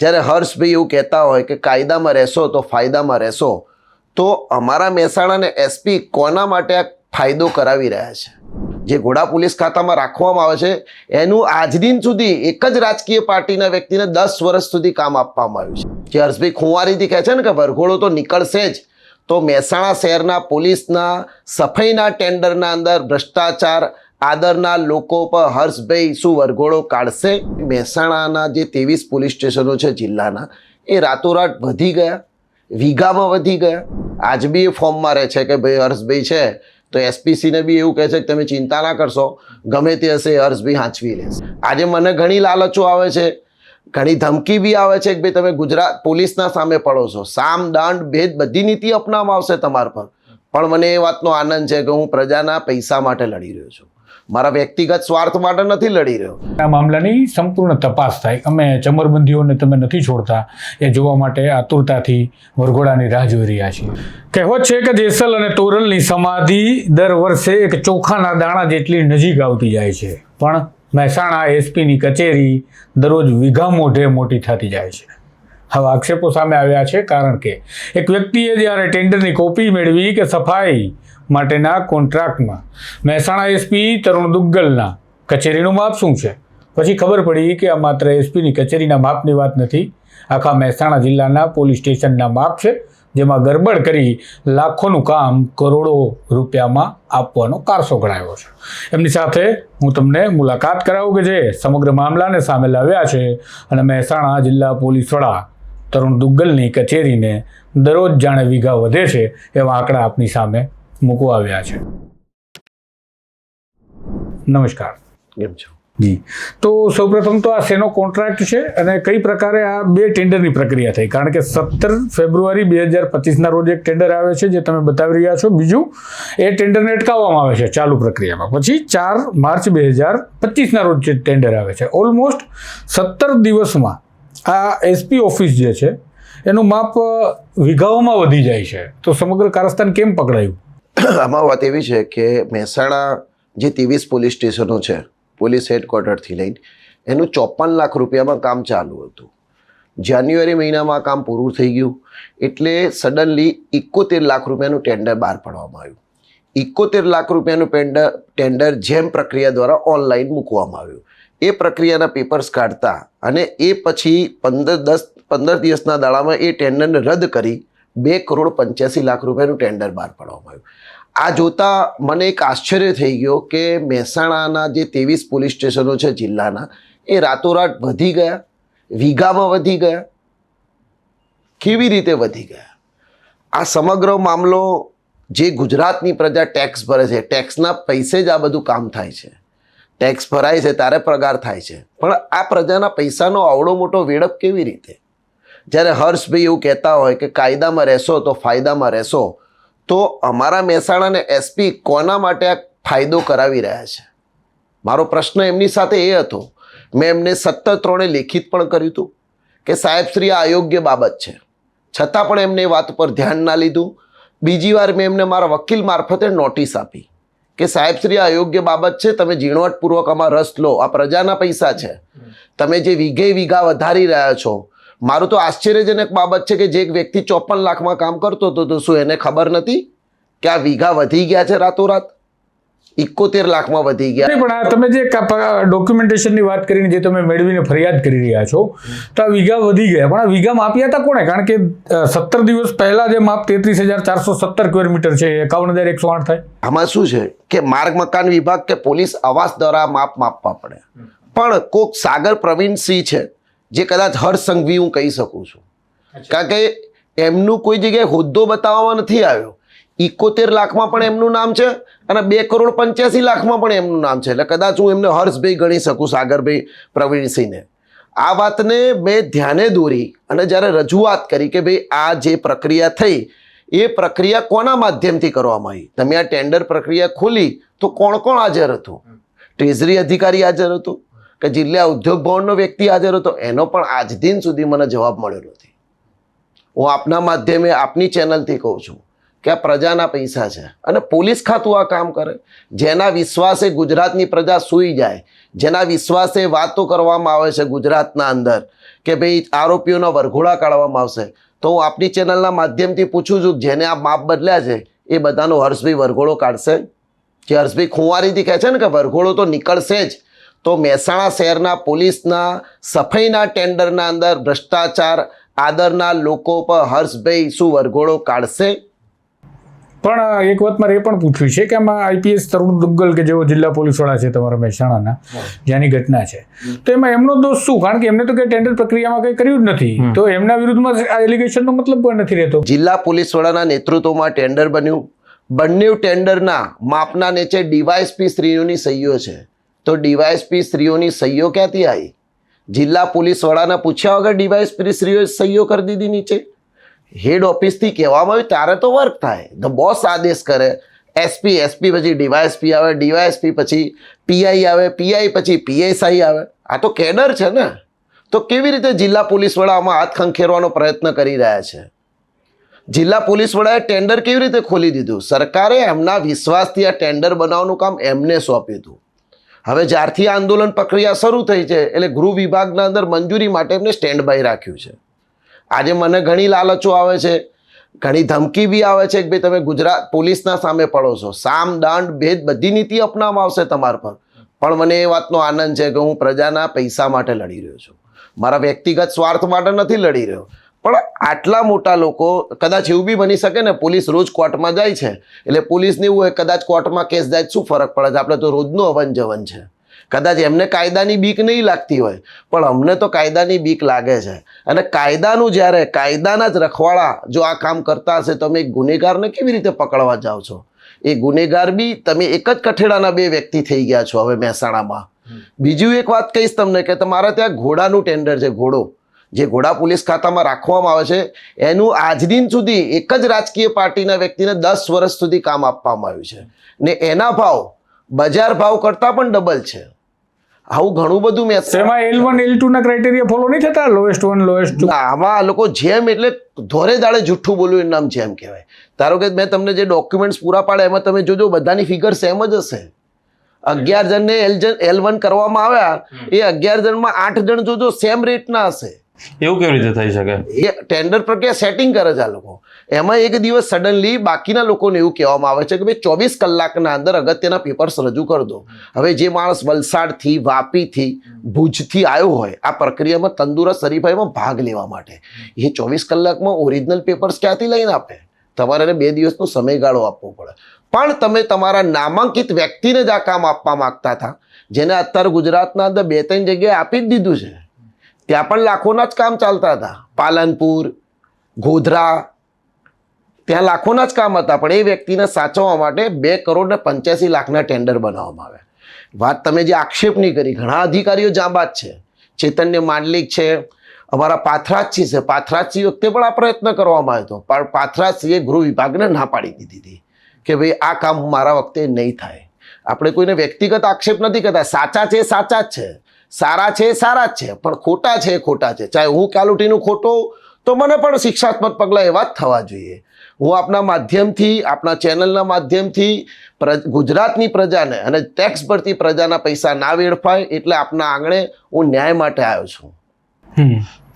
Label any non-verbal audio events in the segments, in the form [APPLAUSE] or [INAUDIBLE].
જ્યારે હર્ષભાઈ એવું કહેતા હોય કે કાયદામાં રહેશો તો ફાયદામાં રહેશો, તો અમારા મહેસાણાને એસપી કોના માટે આ ફાયદો કરાવી રહ્યા છે? જે ઘોડા પોલીસ ખાતામાં રાખવામાં આવે છે, એનું આજ દિન સુધી એક જ રાજકીય પાર્ટીના વ્યક્તિને દસ વર્ષ સુધી કામ આપવામાં આવ્યું છે. જે હર્ષભાઈ ખુંવારીથી કહે છે ને કે વરઘોડો તો નીકળશે જ, તો મહેસાણા શહેરના પોલીસના સફાઈના ટેન્ડરના અંદર ભ્રષ્ટાચાર આદરના લોકો પર હર્ષભાઈ શું વરઘોડો કાઢશે? મહેસાણાના જે ત્રેવીસ પોલીસ સ્ટેશનો છે જિલ્લાના, એ રાતોરાત વધી ગયા, વીઘામાં વધી ગયા. આજ બી એ ફોર્મમાં રહે છે કે ભાઈ હર્ષભાઈ છે, તો એસપીસીને બી એવું કહે છે કે તમે ચિંતા ના કરશો, ગમે તે હશે હર્ષભાઈ હાંચવી લેશે. આજે મને ઘણી લાલચો આવે છે, ઘણી ધમકી બી આવે છે કે ભાઈ તમે ગુજરાત પોલીસના સામે પડો છો. સામ, દંડ, ભેદ બધી નીતિ અપનાવવામાં આવશે તમારા પર. પણ મને એ વાતનો આનંદ છે કે હું પ્રજાના પૈસા માટે લડી રહ્યો છું. મારા વ્યક્તિગત સ્વાર્થ માટે નથી લડી રહ્યો. આ મામલાની સંપૂર્ણ તપાસ થાય. અમે ચમરબંધીઓને તમે નથી છોડતા. એ જોવા માટે આતુરતાથી વરઘોડાની રાહ જોઈ રહ્યા છીએ. કહેવત છે કે જેસલ અને તોરલની સમાધિ દર વર્ષે એક ચોખાના દાણા જેટલી નજીક આવતી જાય છે. પણ મહેસાણા એસપીની કચેરી દરરોજ વીઘા મોઢે મોટી થતી જાય છે. હવે આક્ષેપો સામે આવ્યા છે કારણ કે એક વ્યક્તિએ જ્યારે ટેન્ડરની કોપી મેળવી કે સફાઈ માટેના કોન્ટ્રાક્ટમાં, મહેસાણા એસપી તરુણ દુગ્ગલના કચેરીનું માપ શું છે? પછી ખબર પડી કે આ માત્ર એસપીની કચેરીના માપની વાત નથી, આખા મહેસાણા જિલ્લાના પોલીસ સ્ટેશનના માપ છે, જેમાં ગરબડ કરી લાખોનું કામ કરોડો રૂપિયામાં આપવાનો કારસો ગણાયો છે. એમની સાથે હું તમને મુલાકાત કરાવું કે જે સમગ્ર મામલાને સામે લાવ્યા છે અને મહેસાણા જિલ્લા પોલીસ વડા તરુણ દુગ્ગલની કચેરીને દરરોજ જાણે વીઘા વધે છે એવા આંકડા આપની સામે મૂકવા આવ્યા છે. નમસ્કાર. કેમ છો? જી. તો સૌપ્રથમ તો આ શેનો કોન્ટ્રાક્ટ છે અને કઈ પ્રકારે આ બે ટેન્ડરની પ્રક્રિયા થઈ? કારણ કે સત્તર ફેબ્રુઆરી બે હજાર પચીસના રોજ એક ટેન્ડર આવે છે જે તમે બતાવી રહ્યા છો. બીજું એ ટેન્ડરને અટકાવવામાં આવે છે ચાલુ પ્રક્રિયામાં. પછી ચાર માર્ચ બે હજાર પચીસના રોજ જે ટેન્ડર આવે છે. ઓલમોસ્ટ સત્તર દિવસમાં આ એસપી ઓફિસ જે છે, એનું માપ વિઘાઓમાં વધી જાય છે. તો સમગ્ર કારસ્તાન કેમ પકડાયું? આમાં વાત એવી છે કે મહેસાણા જે ત્રેવીસ પોલીસ સ્ટેશનો છે, પોલીસ હેડક્વાર્ટરથી લઈને, એનું ચોપન લાખ રૂપિયામાં કામ ચાલુ હતું. જાન્યુઆરી મહિનામાં કામ પૂરું થઈ ગયું, એટલે સડનલી એકોતેર લાખ રૂપિયાનું ટેન્ડર બહાર પાડવામાં આવ્યું. એકોતેર લાખ રૂપિયાનું ટેન્ડર ટેન્ડર જેમ પ્રક્રિયા દ્વારા ઓનલાઈન મૂકવામાં આવ્યું. એ પ્રક્રિયાના પેપર્સ કાઢતા અને એ પછી પંદર દસ, પંદર દિવસના દાડામાં એ ટેન્ડરને રદ કરી બે કરોડ પંચ્યાસી લાખ રૂપિયાનું ટેન્ડર બહાર પાડવામાં આવ્યું. આ જોતા મને એક આશ્ચર્ય થઈ ગયો કે મહેસાણાના જે ત્રેવીસ પોલીસ સ્ટેશનો છે જિલ્લાના, એ રાતોરાત વધી ગયા, વીઘામાં વધી ગયા. કેવી રીતે વધી ગયા? આ સમગ્ર મામલો જે ગુજરાતની પ્રજા ટેક્સ ભરે છે ટેક્સના પૈસે જ આ બધું કામ થાય છે. ટેક્સ ભરાય છે ત્યારે પગાર થાય છે. પણ આ પ્રજાના પૈસાનો આવડો મોટો વેડપ કેવી રીતે? જ્યારે હર્ષભાઈ એવું કહેતા હોય કે કાયદામાં રહેશો તો ફાયદામાં રહેશો, તો અમારા મહેસાણાને એસપી કોના માટે આ ફાયદો કરાવી રહ્યા છે? મારો પ્રશ્ન એમની સાથે એ હતો. મેં એમને સત્તર ત્રણે લેખિત પણ કર્યું હતું કે સાહેબ શ્રી, આ અયોગ્ય બાબત છે. છતાં પણ એમને એ વાત પર ધ્યાન ના લીધું. બીજી વાર મેં એમને મારા વકીલ મારફતે નોટિસ આપી. કે સાહેબ, શ્રી, આ અયોગ્ય બાબત છે, તમે ઝીણવટપૂર્વક આમાં રસ લો. આ પ્રજાના પૈસા છે. તમે જે વીઘે વીઘા વધારી રહ્યા છો, મારું તો આશ્ચર્યજનક બાબત છે કે જે એક વ્યક્તિ ચોપન લાખમાં કામ કરતો હતો, તો શું એને ખબર નથી કે આ વીઘા વધી ગયા છે રાતોરાત? એકોતેર લાખમાં વધી ગયા. પણ આ તમે જે ડોક્યુમેન્ટેશનની વાત કરીને જે તમે મેળવીને ફરિયાદ કરી રહ્યા છો તો આ વીઘા વધી ગયા. પણ આ વીઘા માપ્યા હતા કોણે? કારણ કે સત્તર દિવસ પહેલા જે માપ તેત્રીસ હજાર ચારસો સત્તર કિલોમીટર છે એકાવન હજાર એકસો આઠ થાય. આમાં શું છે? કે માર્ગ મકાન વિભાગ કે પોલીસ આવાસ દ્વારા માપ માપવા પડે. પણ કોક સાગર પ્રવીણસિંહ છે જે કદાચ હર્ષ સંઘવી હું કહી શકું છું. કારણ કે એમનું કોઈ જગ્યાએ હોદ્દો બતાવવામાં નથી આવ્યો. ઇકોતેર લાખમાં પણ એમનું નામ છે અને બે કરોડ પંચ્યાસી લાખમાં પણ એમનું નામ છે. એટલે કદાચ હું એમને હર્ષભાઈ ગણી શકું, સાગરભાઈ પ્રવીણસિંહને. આ વાતને મેં ધ્યાને દોરી અને જ્યારે રજૂઆત કરી કે ભાઈ આ જે પ્રક્રિયા થઈ, એ પ્રક્રિયા કોના માધ્યમથી કરવામાં આવી? તમે આ ટેન્ડર પ્રક્રિયા ખોલી તો કોણ કોણ હાજર હતું? ટ્રેઝરી અધિકારી હાજર હતો કે જિલ્લા ઉદ્યોગ ભવનનો વ્યક્તિ હાજર હતો? એનો પણ આજ દિન સુધી મને જવાબ મળ્યો નથી. હું આપના માધ્યમે આપની ચેનલથી કહું છું. કે આ પ્રજાના પૈસા છે. અને પોલીસ ખાતું આ કામ કરે. જેના વિશ્વાસે ગુજરાતની પ્રજા સૂઈ જાય, જેના વિશ્વાસે વાતો કરવામાં આવે છે ગુજરાતના અંદર, કે ભાઈ આરોપીઓના વરઘોડા કાઢવામાં આવશે. તો હું આપની ચેનલના માધ્યમથી પૂછું છું, જેને આ માપ બદલ્યા છે, એ બધાનો હર્ષભાઈ વરઘોડો કાઢશે? જે હર્ષભાઈ ખુંવારીથી કહે છે ને કે વરઘોડો તો નીકળશે જ. તો મહેસાણા શહેરના પોલીસના સફાઈના ટેન્ડરના અંદર ભ્રષ્ટાચાર, આદરના લોકો પર હર્ષભાઈ શું વરઘોડો કાઢશે? પણ એક વાત મારે એ પણ પૂછ્યું છે કે આમાં આઈપીએસ તરુણ દુગ્ગલ કે જેઓ જિલ્લા પોલીસ વડા છે તમારા મહેસાણાના જેની ઘટના છે. તો એમાં એમનો દોષ શું? કારણ કે એમને તો કઈ ટેન્ડર પ્રક્રિયામાં કંઈ કર્યું જ નથી. તો એમના વિરુદ્ધમાં આ એલિગેશનનો મતલબ કોઈ નથી રહેતો. જિલ્લા પોલીસ વડાના નેતૃત્વમાં ટેન્ડર બન્યું. બંને ટેન્ડરના માપના નીચે ડીવાયએસપી સ્ત્રીઓની સહીઓ છે. તો ડીવાયએસપી સ્ત્રીઓની સહીઓ ક્યાંથી આવી? જિલ્લા પોલીસ વડાના પૂછ્યા વગર ડીવાયએસપી સ્ત્રીઓએ સહીઓ કરી દીધી નીચે? હેડ ઓફિસથી કહેવામાં આવ્યું, ત્યારે તો વર્ક થાય. ધ બોસ આદેશ કરે. એસપી એસપી પછી ડીવાયએસપી આવે ડીવાયએસપી પછી પીઆઈ આવે પીઆઈ પછી પીએસઆઈ આવે. આ તો કેડર છે ને. તો કેવી રીતે જિલ્લા પોલીસ વડા આમાં હાથ ખંખેરવાનો પ્રયત્ન કરી રહ્યા છે? જિલ્લા પોલીસ વડાએ ટેન્ડર કેવી રીતે ખોલી દીધું? સરકારે એમના વિશ્વાસથી આ ટેન્ડર બનાવવાનું કામ એમને સોંપ્યું હતું. હવે જ્યારથી આંદોલન પ્રક્રિયા શરૂ થઈ છે, એટલે ગૃહ વિભાગના અંદર મંજૂરી માટે એમને સ્ટેન્ડ બાય રાખ્યું છે. આજે મને ઘણી લાલચો આવે છે. ઘણી ધમકી બી આવે છે કે ભાઈ તમે ગુજરાત પોલીસના સામે પડો છો. સામ, દાંડ, ભેદ બધી નીતિ અપનાવવામાં આવશે તમારા પર. પણ મને એ વાતનો આનંદ છે કે હું પ્રજાના પૈસા માટે લડી રહ્યો છું. મારા વ્યક્તિગત સ્વાર્થ માટે નથી લડી રહ્યો. પણ આટલા મોટા લોકો કદાચ એવું બી બની શકે ને, પોલીસ રોજ કોર્ટમાં જાય છે. એટલે પોલીસને એવું હોય કદાચ કોર્ટમાં કેસ જાય શું ફરક પડે છે? આપણે તો રોજનું અવન જવન છે. કદાચ એમને કાયદાની બીક નહીં લાગતી હોય પણ અમને તો કાયદાની બીક લાગે છે. અને કાયદાનું જ્યારે કાયદાના જ રખવાળા જો આ કામ કરતા હશે તમે એક ગુનેગારને કેવી રીતે પકડવા જાઓ છો? એ ગુનેગાર બી તમે એક જ કઠેડાના બે વ્યક્તિ થઈ ગયા છો હવે મહેસાણામાં. બીજું એક વાત કહીશ તમને કે તમારા ત્યાં ઘોડાનું ટેન્ડર છે ઘોડો. જે ઘોડા પોલીસ ખાતામાં રાખવામાં આવે છે એનું આજ દિન સુધી એક જ રાજકીય પાર્ટીના વ્યક્તિને દસ વર્ષ સુધી કામ આપવામાં આવ્યું છે. ને એના ભાવ બજાર ભાવ કરતાં પણ ડબલ છે. આવું ઘણું બધું મેં એમાં એલ વન એલ ટુ ના ક્રાઇટેરિયા ફોલો નહીં થતા? લોએસ્ટ વન લોએસ્ટ ટુ ના, આમાં આ લોકો જેમ એટલે ધોરે દાડે જુઠ્ઠું બોલ્યું એનું નામ જેમ કહેવાય. ધારો કે મેં તમને જે ડોક્યુમેન્ટ્સ પૂરા પાડે એમાં તમે જોજો બધાની ફિગર સેમ જ હશે. અગિયાર જણને એલ જન એલ વન કરવામાં આવ્યા એ અગિયાર જણમાં આઠ જણ જોજો સેમ રેટના હશે. એવું કેવી રીતે થઈ શકે? એ ટેન્ડર પ્રક્રિયા સેટિંગ કરે છે આ લોકો. એમાં એક દિવસ સડનલી બાકીના લોકોને એવું કહેવામાં આવે છે કે ભાઈ ચોવીસ કલાકના અંદર અગત્યના પેપર્સ રજૂ કરી દો. હવે જે માણસ વલસાડથી, વાપીથી, ભુજથી આવ્યો હોય, આ પ્રક્રિયામાં તંદુરસ્ત હરીફાઈમાં ભાગ લેવા માટે. એ ચોવીસ કલાકમાં ઓરિજિનલ પેપર્સ ક્યાંથી લઈને આપે? તમારે બે દિવસનો સમયગાળો આપવો પડે. પણ તમે તમારા નામાંકિત વ્યક્તિને જ આ કામ આપવા માગતા હતા, જેને અત્યારે ગુજરાતના અંદર બે ત્રણ જગ્યાએ આપી જ દીધું છે. ત્યાં પણ લાખોના જ કામ ચાલતા હતા. પાલનપુર, ગોધરા, ત્યાં લાખોના જ કામ હતા, પણ એ વ્યક્તિને સાચવવા માટે બે કરોડ ને પંચ્યાસી લાખના ટેન્ડર બનાવવામાં આવ્યા. વાત તમે જે આક્ષેપની કરી, ઘણા અધિકારીઓ જાંબાજ છે, ચેતન્ય માંડલિક છે, અમારા પાથરાજસિંહ છે, પાથરાજસિંહ વખતે પણ આ પ્રયત્ન કરવામાં આવ્યો હતો, પણ પાથરાજસિંહે ગૃહ વિભાગને ના પાડી દીધી હતી કે ભાઈ, આ કામ મારા વખતે નહીં થાય. આપણે કોઈને વ્યક્તિગત આક્ષેપ નથી કરતા, સાચા છે, સાચા જ છે. સારા છે, સારા જ છે, પણ ખોટા છે ખોટા છે. ચાહે હું કાલુટીનું ખોટો તો મને પણ શિક્ષાત્મક પગલાં એવા જ થવા જોઈએ. હું આપના માધ્યમથી આપણા ચેનલના માધ્યમથી ગુજરાતની પ્રજાને અને ટેક્સ ભરતી પ્રજાના પૈસા ના વેડફાય એટલે આપના આંગણે હું ન્યાય માટે આવ્યો છું.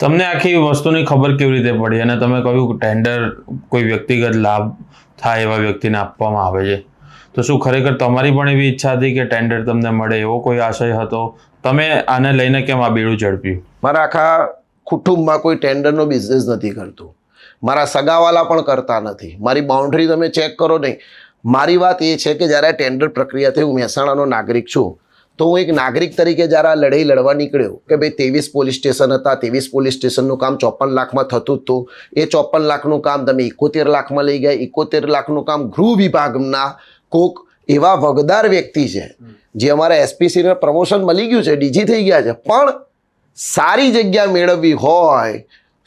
તમને આખી વસ્તુની ખબર કેવી રીતે પડી અને તમે કહ્યું ટેન્ડર કોઈ વ્યક્તિગત લાભ થાય એવા વ્યક્તિને આપવામાં આવે છે. તો શું ખરેખર તમારી પણ એવી ઈચ્છા હતી કે ટેન્ડર તમને મળે એવો કોઈ આશય હતો? તમે આને લઈને કેમ આ બીડું ઝડપ્યું? મારા આખા કુટુંબમાં કોઈ ટેન્ડરનો બિઝનેસ નથી કરતું. મારા સગાવાલા પણ કરતા નથી. મારી બાઉન્ડ્રી તમે ચેક કરો નહીં. મારી વાત એ છે કે જ્યારે ટેન્ડર પ્રક્રિયા થઈ, હું મહેસાણાનો નાગરિક છું, તો હું એક નાગરિક તરીકે જ્યારે આ લડાઈ લડવા નીકળ્યો, કે ભાઈ ત્રેવીસ પોલીસ સ્ટેશન હતા, ત્રેવીસ પોલીસ સ્ટેશનનું કામ ચોપન લાખમાં થતું જ હતું એ ચોપન લાખનું કામ તમે એકોતેર લાખમાં લઈ ગયા. એકોતેર લાખનું કામ ગૃહ વિભાગના કોક એવા વગદાર વ્યક્તિ છે. જે અમારા એસપીસીને પ્રમોશન મળી ગયું છે ડીજી થઈ ગયા છે. પણ સારી જગ્યા મેળવવી હોય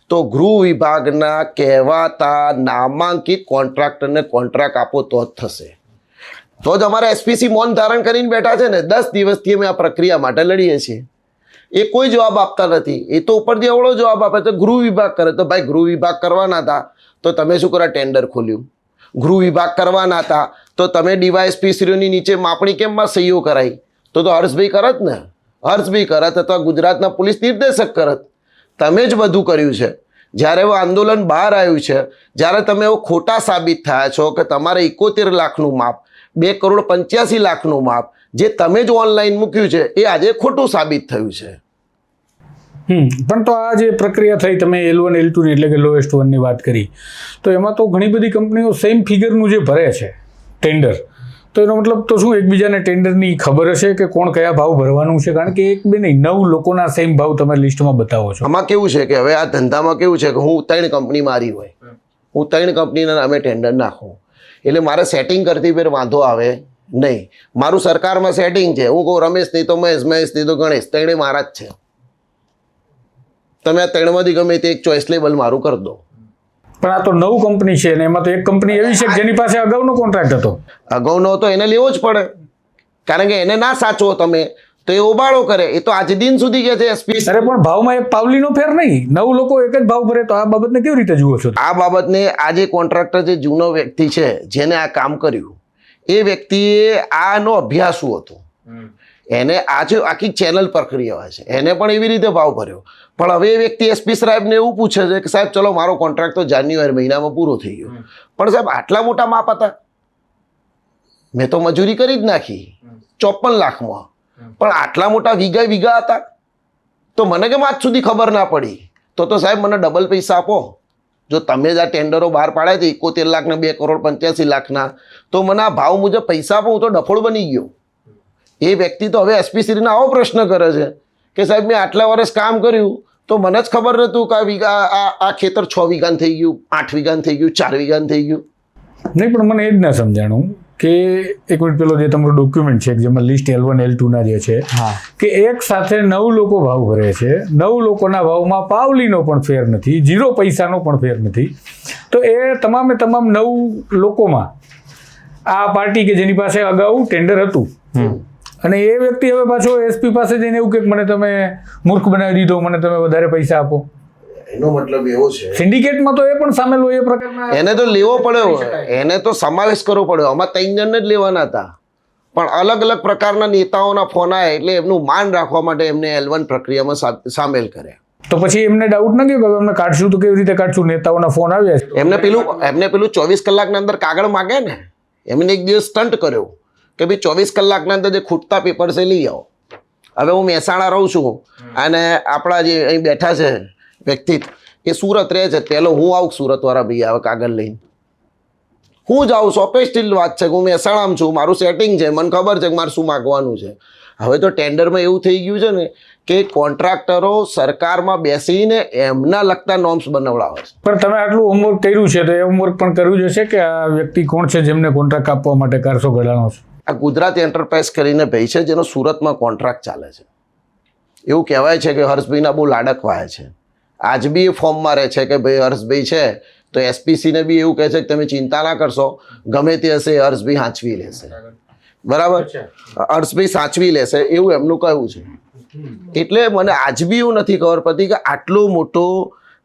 તો ગૃહ વિભાગના કહેવાતા નામાંકિત કોન્ટ્રાક્ટરને કોન્ટ્રાક્ટ આપો તો જ થશે. તો જ અમારા એસપીસી મૌન ધારણ કરીને બેઠા છે ને દસ દિવસથી અમે આ પ્રક્રિયા માટે લડીએ છીએ. એ કોઈ જવાબ આપતા નથી. એ તો ઉપરથી અવળો જવાબ આપે તો ગૃહ વિભાગ કરે. તો ભાઈ ગૃહ વિભાગ કરવાના હતા. તો તમે શું કરો ટેન્ડર ખોલ્યું. ગૃહ વિભાગ કરવાના હતા, તો તમે ડીવાયએસપી શ્રીઓની નીચે માપણી કેમમાં સહીઓ કરાઈ? તો તો હર્ષભાઈ કરત ને? હર્ષભાઈ કરત અથવા ગુજરાતના પોલીસ નિર્દેશક કરત. તમે જ બધું કર્યું છે. જ્યારે એવું આંદોલન બહાર આવ્યું છે, જ્યારે તમે એવો ખોટા સાબિત થયા છો કે તમારે એકોતેર લાખનું માપ, બે કરોડ પંચ્યાસી લાખનું માપ, જે તમે જ ઓનલાઈન મૂક્યું છે, એ આજે ખોટું સાબિત થયું છે. પણ તો આ જે પ્રક્રિયા થઈ તમે એલ વન એલ ટુની એટલે કે લોએસ્ટ વનની વાત કરી તો એમાં તો ઘણી બધી કંપનીઓ સેમ ફિગરનું જે ભરે છે ટેન્ડર તો એનો મતલબ તો શું એકબીજાને ટેન્ડરની ખબર હશે કે કોણ કયા ભાવ ભરવાનું છે? કારણ કે એક બે નહીં નવ લોકોના સેમ ભાવ તમે લિસ્ટમાં બતાવો છો. આમાં કેવું છે કે હવે આ ધંધામાં કેવું છે કે હું ત્રણ કંપની મારી હોય હું ત્રણ કંપનીના નામે ટેન્ડર નાખું એટલે મારે સેટિંગ કરતી ફેર વાંધો આવે નહીં. મારું સરકારમાં સેટિંગ છે. હું કહું રમેશ નહીં તો મહેશ મહેશ નહીં તો ગણેશ. ત્રણે મારા જ છે. તમે આ ત્રણમાંથી ગમે તે એક ચોઇસ લેબલ મારું કરી દો. પણ આ તો નવ કંપની છે અને એમાં તો એક કંપની એવી છે જેની પાસે અગાઉનો કોન્ટ્રાક્ટ હતો. અગાઉનો હતો એને લેવો જ પડે. કારણ કે એને ના સાચવો તમે. તો એ ઓબાળો કરે. એ તો આજ દિન સુધી કે છે એસપી અરે પણ ભાવમાં એક પાવલીનો ફેર નહીં. નવ લોકો એક જ ભાવ ભરે તો આ બાબતને કેવી રીતે જુઓ છો આ બાબતને આજે કોન્ટ્રાક્ટર જે જૂનો વ્યક્તિ છે જેને આ કામ કર્યું એ વ્યક્તિએ આનો અભ્યાસ શું હતો? એને આજે આખી ચેનલ પ્રક્રિયા હોય છે. એને પણ એવી રીતે ભાવ ભર્યો. પણ હવે એ વ્યક્તિ એસપી સાહેબને એવું પૂછે છે કે સાહેબ ચલો મારો કોન્ટ્રાક્ટ તો જાન્યુઆરી મહિનામાં પૂરો થઈ ગયો. પણ સાહેબ આટલા મોટા માપ હતા. મેં તો મજૂરી કરી જ નાખી. ચોપન લાખમાં. પણ આટલા મોટા વીઘા વીઘા હતા. તો મને કેમ આજ સુધી ખબર ના પડી? તો તો સાહેબ મને ડબલ પૈસા આપો. જો તમે જ આ ટેન્ડરો બહાર પાડ્યા છે એકોતેર લાખના બે કરોડ પંચ્યાસી લાખના તો મને આ ભાવ મુજબ પૈસા આપો હું તો ડફોડ બની ગયો. એ વ્યક્તિ તો હવે એસપી શ્રીને આવો પ્રશ્ન કરે છે કે સાહેબ મેં આટલા વર્ષ કામ કર્યું તો મને જ ખબર નહોતું કે આ વીઘા આ આ ખેતર છ વીઘાન થઈ ગયું આઠ વીઘાન થઈ ગયું ચાર વીઘાન થઈ ગયું. નહીં પણ મને એ જ ના સમજાણું કે એક મિનિટ પેલો જે તમારો ડોક્યુમેન્ટ છે જેમાં લિસ્ટ એલ વન એલ ટુના જે છે હા. કે એક સાથે નવ લોકો ભાવ ભરે છે. નવ લોકોના ભાવમાં પાવલીનો પણ ફેર નથી જીરો પૈસાનો પણ ફેર નથી. તો એ તમામે તમામ નવ લોકોમાં આ પાર્ટી કે જેની પાસે અગાઉ ટેન્ડર હતું અને એ વ્યક્તિ હવે પાછો એસપી પાસે જઈને એવું કે મને તમે મૂર્ખ બનાવી દીધો મને તમે વધારે પૈસા આપો. એનો મતલબ એવો છે. સિન્ડિકેટમાં તો એ પણ સામેલ હોય એ પ્રકારના એને તો લેવો પડ્યો એને તો સમાવેશ કરવો પડ્યો. આમાં ત્રણ જણને જ લેવાના હતા. પણ અલગ અલગ પ્રકારના નેતાઓના ફોન આવ્યા એટલે એમનું માન રાખવા માટે એમને એલ વન પ્રક્રિયામાં સામેલ કર્યા. તો પછી એમને ડાઉટ ન ગયો કે એમને કાઢશું તો કેવી રીતે કાઢશું? નેતાઓના ફોન આવ્યા એમને પેલું એમને પેલું ચોવીસ કલાકના અંદર કાગળ માગે ને? એમને એક દિવસ સ્ટન્ટ કર્યો. કે ભાઈ ચોવીસ કલાકના અંદર જે ખૂટતા પેપર છે લઈ આવો. હવે હું મહેસાણા રહું છું અને આપણા જે અહીં બેઠા છે વ્યક્તિ એ સુરત રહે છે. પહેલો હું આવું સુરતવાળા ભાઈ આવે કાગળ લઈને. હું જાઉં સોપે સ્ટીલ વાત છે કે હું મહેસાણામાં છું મારું સેટિંગ છે મને ખબર છે કે મારે શું માગવાનું છે. હવે તો ટેન્ડરમાં એવું થઈ ગયું છે ને કે કોન્ટ્રાક્ટરો સરકારમાં બેસીને એમના લગતા નોર્મ્સ બનાવડાવે છે. પણ તમે આટલું હોમવર્ક કર્યું છે તો એ હોમવર્ક પણ કરવું જશે કે આ વ્યક્તિ કોણ છે જેમને કોન્ટ્રાક્ટ આપવા માટે કારસો ઘડાનો છે? આ ગુજરાત એન્ટરપ્રાઇઝ કરીને ભાઈ છે જેનો સુરતમાં કોન્ટ્રાક્ટ ચાલે છે. એવું કહેવાય છે કે હર્ષભાઈના બહુ લાડકવાય છે. આજ બી એ ફોર્મમાં રહે છે કે ભાઈ હર્ષભાઈ છે તો એસપીસીને બી એવું કહે છે કે તમે ચિંતા ના કરશો ગમે તે હશે હર્ષભાઈ સાચવી લેશે. બરાબર? હર્ષભાઈ સાચવી લેશે એવું એમનું કહેવું છે. એટલે મને આજ બી એવું નથી ખબર પડતી કે આટલો મોટો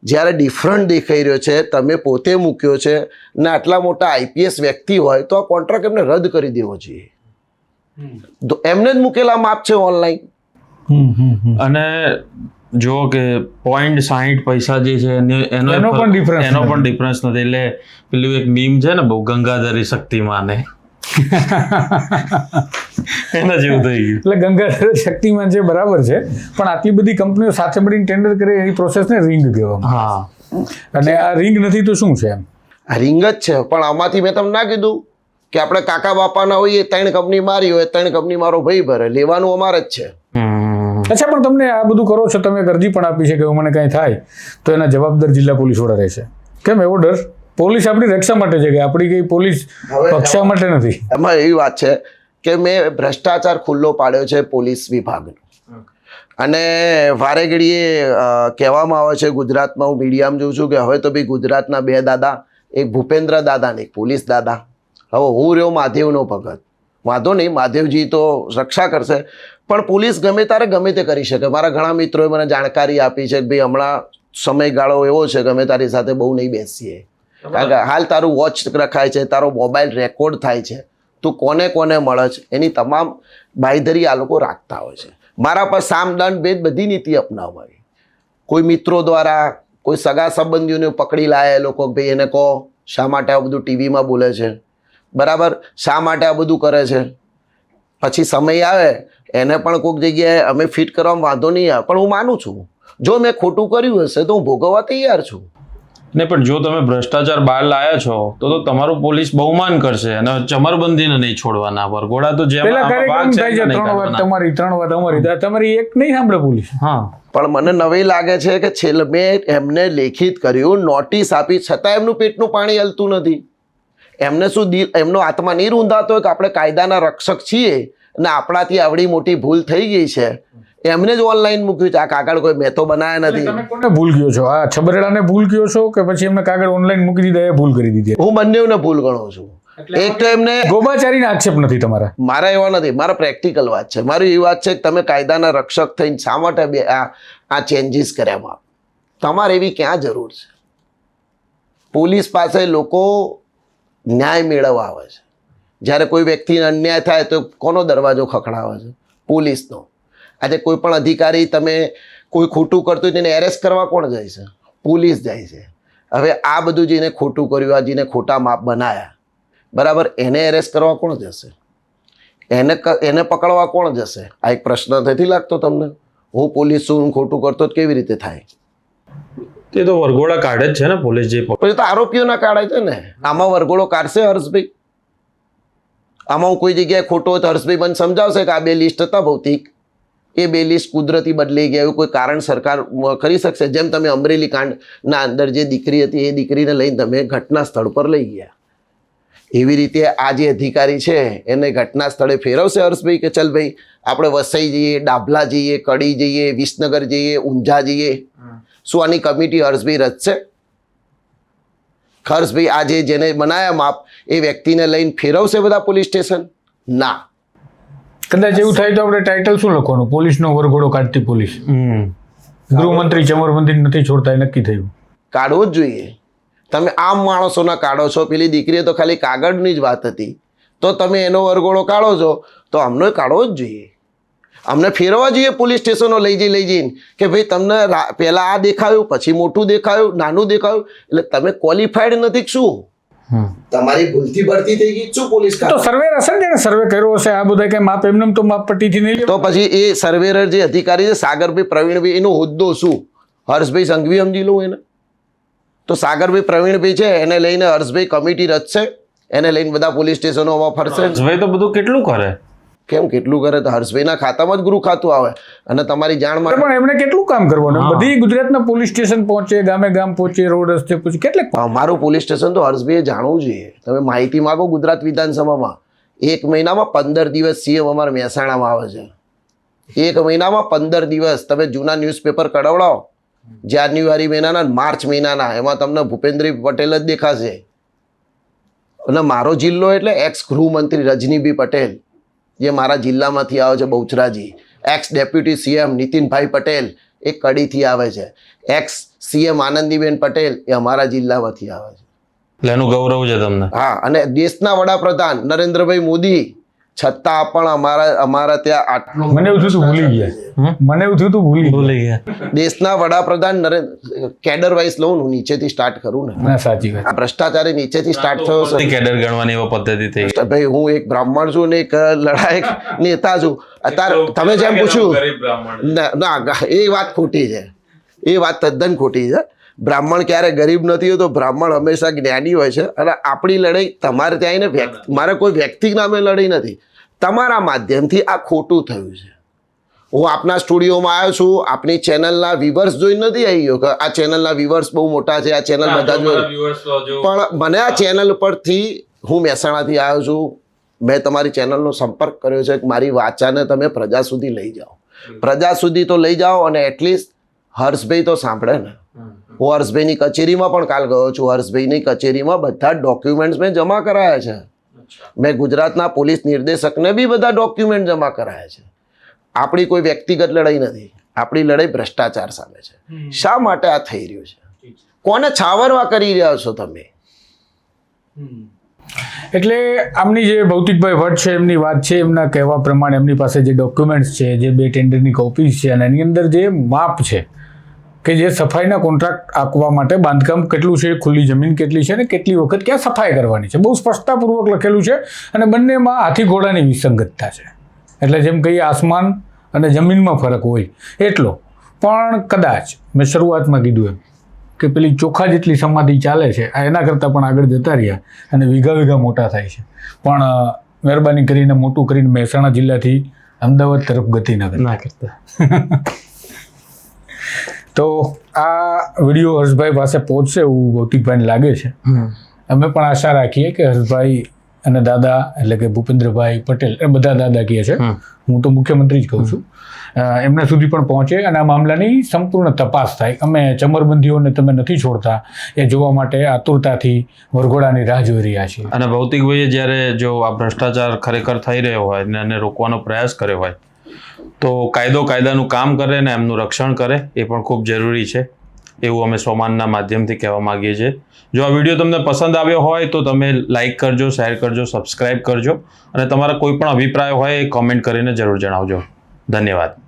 જ્યારે ડિફરન્ટ દેખાઈ રહ્યો છે તમે પોતે મૂક્યો છે ને આટલા મોટા આઈપીએસ વ્યક્તિ હોય તો આ કોન્ટ્રાક્ટ એમને રદ કરી દેવો જોઈએ. તો એમને જ મૂકેલા માપ છે ઓનલાઈન અને જો કે પોઈન્ટ સાહીઠ પૈસા જે છે એનો એનો પણ ડિફરન્સ એનો પણ ડિફરન્સ નથી. એટલે પેલું એક મીમ છે ને બહુ ગંગાધરી શક્તિમાને. એના જેવું થઈ ગયું. એટલે ગંગાધર શક્તિમાન છે બરાબર છે. પણ આટલી બધી કંપનીઓ સાથે મળીને ટેન્ડર કરે એની પ્રોસેસને રિંગ કહેવામાં હા. અને આ રિંગ નથી તો શું છે એમ? આ રિંગ જ છે પણ આમાંથી મેં તમને ના કીધું કે આપણે કાકા બાપાના હોઈએ ત્રણ કંપની મારી હોય ત્રણ કંપની મારો ભાઈ ભરે લેવાનું અમારે જ છે. હમ. અચ્છા પણ તમને આ બધું કરો છો તમે અરજી પણ આપી છે કે મને કાંઈ થાય તો એના જવાબદાર જિલ્લા પોલીસ વડા રહેશે. કેમ એવો ડર? પોલીસ આપણી રક્ષા માટે છે કે આપણી કઈ પોલીસ પક્ષા માટે નથી. એમાં એવી વાત છે કે મેં ભ્રષ્ટાચાર ખુલ્લો પાડ્યો છે પોલીસ વિભાગનો. અને વારે ઘડીએ કહેવામાં આવે છે ગુજરાતમાં હું મીડિયામાં જોઉં છું કે હવે તો બી ગુજરાતના બે દાદા એક ભૂપેન્દ્ર દાદા ને એક પોલીસ દાદા. હવે હું રહ્યો મહાદેવનો ભગત. વાંધો નહીં મહાદેવજી તો રક્ષા કરશે. પણ પોલીસ ગમે તારે ગમે તે કરી શકે. મારા ઘણા મિત્રોએ મને જાણકારી આપી છે કે ભાઈ હમણાં સમયગાળો એવો છે ગમે તારી સાથે બહુ નહીં બેસીએ. કારણ કે હાલ તારું વોચ રખાય છે, તારો મોબાઈલ રેકોર્ડ થાય છે, તું કોને કોને મળે છે, એની તમામ બાંયધરી આ લોકો રાખતા હોય છે. મારા પર સામદંડ બે બધી નીતિ અપનાવવાની કોઈ મિત્રો દ્વારા, કોઈ સગા સંબંધીઓને પકડી લાયા એ લોકો, ભાઈ, એને કહો, શા માટે આ બધું ટીવીમાં બોલે છે? બરાબર? શા માટે આ બધું કરે છે? પછી સમય આવે, એને પણ કોઈક જગ્યાએ અમે ફિટ કરવામાં વાંધો નહીં આવે. પણ હું માનું છું, જો મેં ખોટું કર્યું હશે તો હું ભોગવવા તૈયાર છું. ને પણ જો તમે ભ્રષ્ટાચાર બહાર લાયા છો તો તો તમારું પોલીસ બહુમાન કરશે અને ચમરબંધીને નહીં છોડવાના વરઘોડા તો જેમ પેલા કાર્યક્રમ ભાગ છે ત્રણ વાર તમારી ત્રણ વાર તમારી તમારી એક નહીં સાંભળે પોલીસ. હા. પણ મને નવી લાગે છે કે છેલ્લે મેં એમને લેખિત કર્યું નોટિસ આપી છતાં એમનું પેટનું પાણી હલતું નથી. એમને શું દિલ એમનો આત્મા નહીં રૂંધાતો હોય કે આપણે કાયદાના રક્ષક છીએ અને આપણાથી આવડી મોટી ભૂલ થઈ ગઈ છે? એમને જ ઓનલાઈન મૂક્યું છે. આ કાગળ કોઈ મેં તો બનાવ્યા નથી. તમે કોને ભૂલ ગયો છો? આ છબરેડાને ભૂલ કયો છો કે પછી એમને કાગળ ઓનલાઈન મૂકી દીધા એ ભૂલ કરી દીધી? હું બંનેને ભૂલ ગણું છું. એક તો એમને ગોબાચારીને આક્ષેપ નથી તમારા? મારા એવા નથી મારા પ્રેક્ટિકલ વાત છે. મારી એવી વાત છે કે તમે કાયદાના રક્ષક થઈને શા માટે બે આ આ ચેન્જીસ કર્યામાં તમારે એવી ક્યાં જરૂર છે? પોલીસ પાસે લોકો ન્યાય મેળવવા આવે છે. જ્યારે કોઈ વ્યક્તિને અન્યાય થાય તો કોનો દરવાજો ખખડાવે છે? પોલીસનો. આજે કોઈ પણ અધિકારી તમે કોઈ ખોટું કરતું હોય તેને એરેસ્ટ કરવા કોણ જાય છે? પોલીસ જાય છે. હવે આ બધું જેને ખોટું કર્યું આ જેને ખોટા માપ બનાયા બરાબર? એને એરેસ્ટ કરવા કોણ જશે? એને એને પકડવા કોણ જશે? આ એક પ્રશ્ન નથી લાગતો તમને? હું પોલીસ હું ખોટું કરતો કેવી રીતે થાય? તે તો વરઘોડા કાઢે જ છે ને પોલીસ જે પછી તો આરોપીઓના કાઢે છે ને. આમાં વરઘોડો કાઢશે હર્ષભાઈ? આમાં હું કોઈ જગ્યાએ ખોટો હોય તો હર્ષભાઈ મને સમજાવશે કે આ બે લિસ્ટ હતા ભૌતિક. એ બે લિસ્ટ કુદરતી બદલાઈ ગયા, એવું કોઈ કારણ સરકાર કરી શકશે? જેમ તમે અમરેલી કાંડના અંદર જે દીકરી હતી, એ દીકરીને લઈને તમે ઘટના સ્થળ પર લઈ ગયા. એવી રીતે આ જે અધિકારી છે, એને ઘટના સ્થળે ફેરવશે હર્ષભાઈ કે ચલ ભાઈ, આપણે વસઈ જઈએ, ડાભલા જઈએ, કડી જઈએ, વિસનગર જઈએ, ઊંઝા જઈએ. શું આની કમિટી હર્ષભાઈ રચશે? હર્ષભાઈ આજે જેને બનાયા માપ, એ વ્યક્તિને લઈને ફેરવશે બધા પોલીસ સ્ટેશન? ના. કદાચ એવું થાય તો આપણે ટાઇટલ શું લખવાનું? પોલીસનો વરઘોડો કાઢતી પોલીસ. હમ. ગૃહમંત્રી ચમરબંધી નથી છોડતા એ નક્કી થયું. કાઢવો જ જોઈએ. તમે આમ માણસોના કાઢો છો પેલી દીકરીએ તો ખાલી કાગળની જ વાત હતી. તો તમે એનો વરઘોડો કાઢો છો તો અમને કાઢવો જ જોઈએ. અમને ફેરવવા જોઈએ પોલીસ સ્ટેશનો લઈ જઈ લઈ જઈને. કે ભાઈ તમને પહેલાં આ દેખાયું પછી મોટું દેખાયું નાનું દેખાયું. એટલે તમે ક્વોલિફાઈડ નથી શું? તમારી ભૂલથી ભરતી થઈ ગઈ શું પોલીસ તો સર્વેર હશે ને જેને સર્વે કર્યો હશે? આ બધા કઈ માપ એમને તો માપ પટ્ટીથી નહીં તો પછી એ સર્વેરર જે અધિકારી છે સાગરભાઈ પ્રવીણભાઈ એનો હોદ્દો શું? હર્ષભાઈ સંઘવી સમજી લઉં એને. તો સાગરભાઈ પ્રવીણભાઈ છે એને લઈને હર્ષભાઈ કમિટી રચશે એને લઈને બધા પોલીસ સ્ટેશનોમાં ફરશે. હર્ષભાઈ તો બધું કેટલું કરે? કેમ કેટલું કરે? તો હર્ષભાઈના ખાતામાં જ ગૃહ ખાતું આવે. અને તમારી જાણ માટે પણ એમને કેટલું કામ કરવાનું. બધી ગુજરાતના પોલીસ સ્ટેશન પહોંચે ગામે ગામ પહોંચે રોડ રસ્તે પહોંચે કેટલે અમારું પોલીસ સ્ટેશન તો હર્ષભાઈએ જાણવું જોઈએ તમે માહિતી માગો ગુજરાત વિધાનસભામાં. એક મહિનામાં પંદર દિવસ સીએમ અમારા મહેસાણામાં આવે છે. એક મહિનામાં પંદર દિવસ તમે જૂના ન્યૂઝપેપર કઢવડાવો. જાન્યુઆરી મહિનાના માર્ચ મહિનાના. એમાં તમને ભૂપેન્દ્ર પટેલ જ દેખાશે. અને મારો જિલ્લો એટલે એક્સ ગૃહમંત્રી રજનીભાઈ પટેલ. જે મારા જિલ્લામાંથી આવે છે Bahucharaji. Ex deputy CM Nitinbhai Patel એ કડીથી આવે છે. એક્સ સીએમ આનંદીબેન પટેલ એ અમારા જિલ્લામાંથી આવે છે. એટલે એનું ગૌરવ છે તમને? હા અને દેશના વડાપ્રધાન નરેન્દ્રભાઈ મોદી છતાં પણ અમારા અમારા ત્યાં આટલું મને એવું થયું ભૂલી ગયા. મને એવું થયું તું ભૂલી ભૂલી ગયા. દેશના વડાપ્રધાન નરેન્દ્ર કેડર વાઇઝ લઉં હું નીચેથી સ્ટાર્ટ કરું ને. ના સાચી વાત. આ ભ્રષ્ટાચાર એ નીચેથી સ્ટાર્ટ થયો છે. કેડર ગણવાની એવો પદ્ધતિ થઈ ભાઈ હું એક બ્રાહ્મણ છું ને એક લડાયક નેતા છું. અત્યારે તમે જેમ પૂછ્યું ના ના એ વાત ખોટી છે. એ વાત તદ્દન ખોટી છે. બ્રાહ્મણ ક્યારે ગરીબ નથી હોતો બ્રાહ્મણ હંમેશા જ્ઞાની હોય છે અને આપણી લડાઈ તમારે ત્યાં આવીને વ્યક્તિ મારે કોઈ વ્યક્તિ નામે લડાઈ નથી. તમારા માધ્યમથી આ ખોટું થયું છે. હું આપના સ્ટુડિયોમાં આવ્યો છું આપની ચેનલના વ્યુઅર્સ જોઈને નથી આવી ગયો કે આ ચેનલના વ્યુઅર્સ બહુ મોટા છે આ ચેનલ બધા જોઈ પણ મને આ ચેનલ પરથી હું મહેસાણાથી આવ્યો છું મેં તમારી ચેનલનો સંપર્ક કર્યો છે કે મારી વાચાને તમે પ્રજા સુધી લઈ જાઓ. પ્રજા સુધી તો લઈ જાઓ અને એટલીસ્ટ હર્ષભાઈ તો સાંભળે ને. હું હર્ષભાઈની કચેરીમાં પણ કાલ ગયો છું. હર્ષભાઈની કચેરીમાં બધા ડોક્યુમેન્ટ્સ મેં જમા કરાયા છે. મેં ગુજરાતના પોલીસ નિર્દેશકને બી બધા ડોક્યુમેન્ટ જમા કરાયા છે. આપણી કોઈ વ્યક્તિગત લડાઈ નથી. આપણી લડાઈ ભ્રષ્ટાચાર સામે છે. શા માટે આ થઈ રહ્યું છે? કોને છાવરવા કરી રહ્યા છો તમે? એટલે આમની જે ભૌતિકભાઈ ભટ્ટ છે એમની વાત છે એમના કહેવા પ્રમાણે એમની પાસે જે ડોક્યુમેન્ટ્સ છે જે બે ટેન્ડરની કોપીઝ છે અને એની અંદર જે માપ છે કે જે સફાઈના કોન્ટ્રાક્ટ આપવા માટે બાંધકામ કેટલું છે ખુલ્લી જમીન કેટલી છે અને કેટલી વખત ક્યાં સફાઈ કરવાની છે. બહુ સ્પષ્ટતાપૂર્વક લખેલું છે અને બંનેમાં હાથી ઘોડાની વિસંગતતા છે. એટલે જેમ કહીએ આસમાન અને જમીનમાં ફરક હોય એટલો. પણ કદાચ મેં શરૂઆતમાં કીધું એમ કે પેલી ચોખા જેટલી સમાધિ ચાલે છે આ એના કરતાં પણ આગળ જતા રહ્યા અને વીઘા વીઘા મોટા થાય છે. પણ મહેરબાની કરીને મોટું કરીને મહેસાણા જિલ્લાથી અમદાવાદ તરફ ગતિ ના કરતા. [LAUGHS] તો આ વીડિયો હર્ષભાઈ પાસે પહોંચશે એવું ભૌતિકભાઈને લાગે છે. અમે પણ આશા રાખીએ કે હર્ષભાઈ અને દાદા એટલે કે ભૂપેન્દ્રભાઈ પટેલ એ બધા દાદા કહે છે. હું તો મુખ્યમંત્રી જ કહું છું. એમના સુધી પણ પહોંચે અને આ મામલાની સંપૂર્ણ તપાસ થાય. અમે ચમરબંધીઓને તમે નથી છોડતા. એ જોવા માટે આતુરતાથી વરઘોડાની રાહ જોઈ રહ્યા છીએ. અને ભૌતિકભાઈએ જ્યારે જો આ ભ્રષ્ટાચાર ખરેખર થઈ રહ્યો હોય અને રોકવાનો પ્રયાસ કર્યો હોય તો કાયદો કાયદાનું કામ કરે ને એમનું રક્ષણ કરે, એ પણ ખૂબ જરૂરી છે. એવું અમે સોમાનના માધ્યમથી કહેવા માંગીએ છીએ. જો આ વીડિયો તમને પસંદ આવ્યો હોય તો તમે લાઇક કરજો, શેર કરજો, સબસ્ક્રાઇબ કરજો અને તમારા કોઈ પણ અભિપ્રાય હોય એ કોમેન્ટ કરીને જરૂર જણાવજો. ધન્યવાદ.